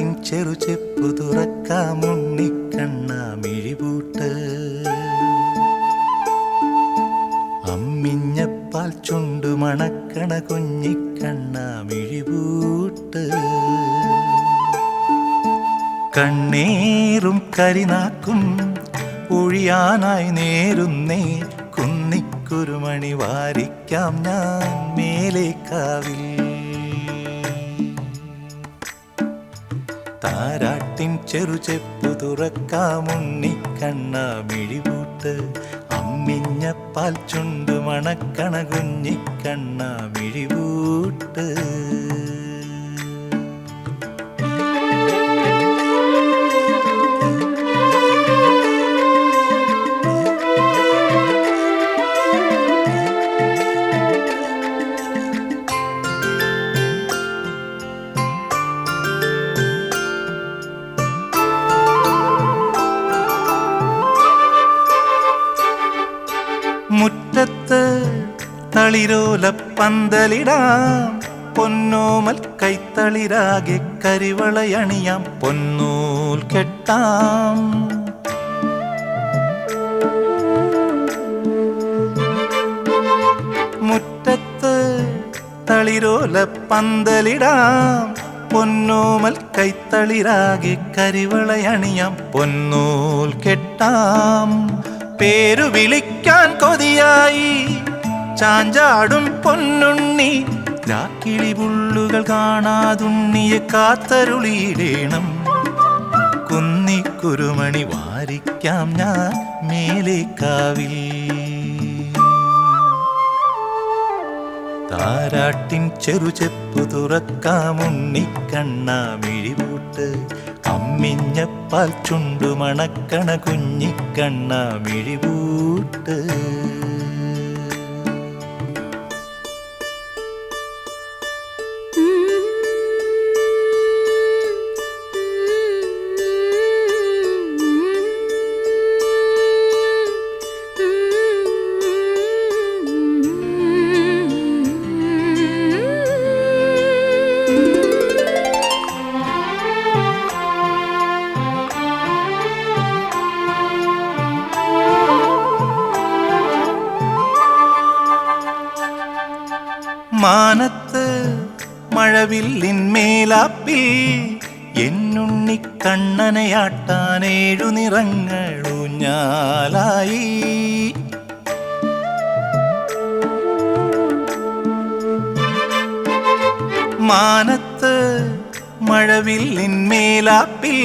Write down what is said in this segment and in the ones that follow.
കാറ്റിൻ ചെറുചെപ്പു തുറക്കാമുണ്ണിക്കണ്ണ മിഴിപൂട്ട്. അമ്മിഞ്ഞപ്പാൽ ചുണ്ടു മണക്കണ കുഞ്ഞിക്കണ്ണ മിഴിപൂട്ട്. കണ്ണീറും കരിനാക്കും ഒഴിയാനായി നേരുന്നേ കുന്നിക്കുരുമണി വാരിക്കാം ഞാൻ മേലേക്കാവില്ല താരാട്ടിൻ ചെറുചെപ്പു തുറക്കാമുണ്ണിക്കണ്ണ അമ്മിഞ്ഞ അമ്മിഞ്ഞപ്പാൽ ചുണ്ടു മണക്കണ കുഞ്ഞിക്കണ്ണ മിഴിപൂട്ട് തളിരോല പന്തലിടാം പൊന്നോമൽ കൈത്തളിരാകെ കരിവളയണിയാം പൊന്നൂൽ കെട്ടാം. മുറ്റത്ത് തളിരോല പന്തലിടാം പൊന്നോമൽ കൈത്തളിരാകെ കരിവളയണിയാം പൊന്നൂൽ കെട്ടാം. പേരു വിളിക്കാൻ കൊതിയായി ചാഞ്ചാടും പൊന്നുണ്ണി. രാക്കിളി പുള്ളുകൾ കാണാതുണ്ണിയെ കാത്തരുളിയിടേണം. കുന്നിക്കുരുമണി വാരിക്കാം ഞാൻ മേലേക്കാവിൽ താരാട്ടിൻ ചെറുചെപ്പു തുറക്കാമുണ്ണിക്കണ്ണ മിഴിപൂട്ട് അമ്മിഞ്ഞപ്പാൽ ചുണ്ടു മണക്കണ കുഞ്ഞിക്കണ്ണ മിഴിപൂട്ട് മാനത്ത് മഴവില്ലിന്മേലാപ്പിൽ എന്നുണ്ണി കണ്ണനയാട്ടാനേഴു നിറങ്ങളൂഞ്ഞാലായി മാനത്ത് മഴവില്ലിന്മേലാപ്പിൽ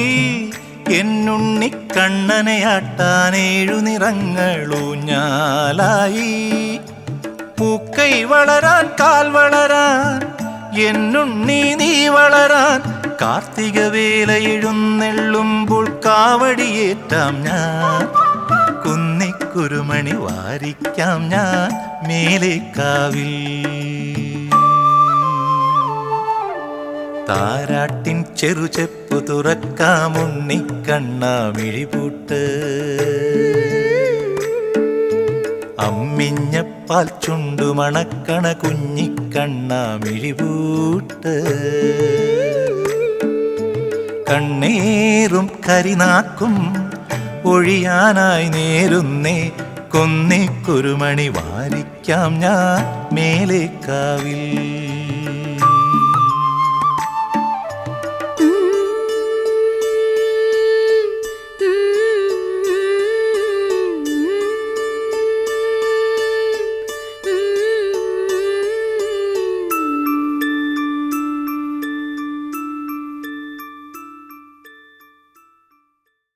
എന്നുണ്ണി കണ്ണനയാട്ടാനേഴു നിറങ്ങളൂഞ്ഞാലായി പൂക്കൈ വളരാൻ കാൽ വളരാൻ എന്നുണ്ണി നീ വളരാൻ കാർത്തിക വേല എഴുന്നെള്ളുമ്പോൾ കാവടിയേറ്റാം ഞാൻ. കുന്നിക്കുരുമണി വാരിക്കാം ഞാൻ മേലേക്കാവിൽ. താരാട്ടിൻ ചെറുചെപ്പു തുറക്കാമുണ്ണിക്കണ്ണ മിഴിപൂട്ട്. അമ്മിഞ്ഞപ്പാൽ ചുണ്ടു മണക്കണ കുഞ്ഞിക്കണ്ണ മിഴിവൂട്ട്. കണ്ണേറും കരിനാക്കും ഒഴിയാനായി നേരുന്നേ കൊന്നിക്കുരുമണി വാരിക്കാം ഞാൻ മേലേക്കാവിൽ.